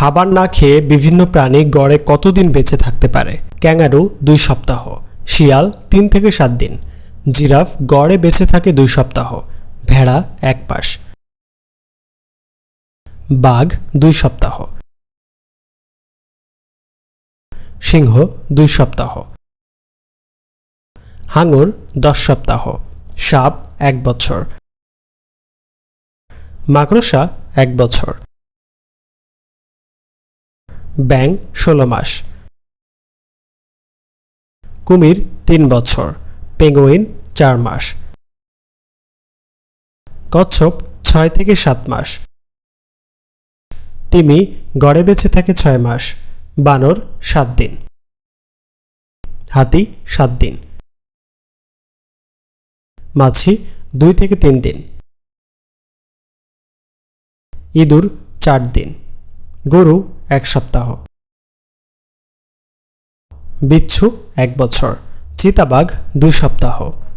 খাবার না খেয়ে বিভিন্ন প্রাণী গড়ে কতদিন বেঁচে থাকতে পারে? ক্যাঙ্গারু, দুই সপ্তাহ। শিয়াল, তিন থেকে সাত দিন। জিরাফ, গড়ে বেঁচে থাকে দুই সপ্তাহ। ভেড়া, এক মাস। বাঘ, দুই সপ্তাহ। সিংহ, দুই সপ্তাহ। হাঙর, দশ সপ্তাহ। সাপ, এক বছর। মাকড়সা, এক বছর। ব্যাং ষোলো মাস। কুমির তিন বছর, পেঙ্গুইন চার মাস। কচ্ছপ ছয় থেকে সাত মাস। তিমি গড়ে বেঁচে থাকে ছয় মাস, বানর সাত দিন। হাতি সাত দিন। মাছি দুই থেকে তিন দিন। ইঁদুর চার দিন। গরু এক সপ্তাহ। বিচ্ছু এক বছর চিতাবাঘ দুই সপ্তাহ।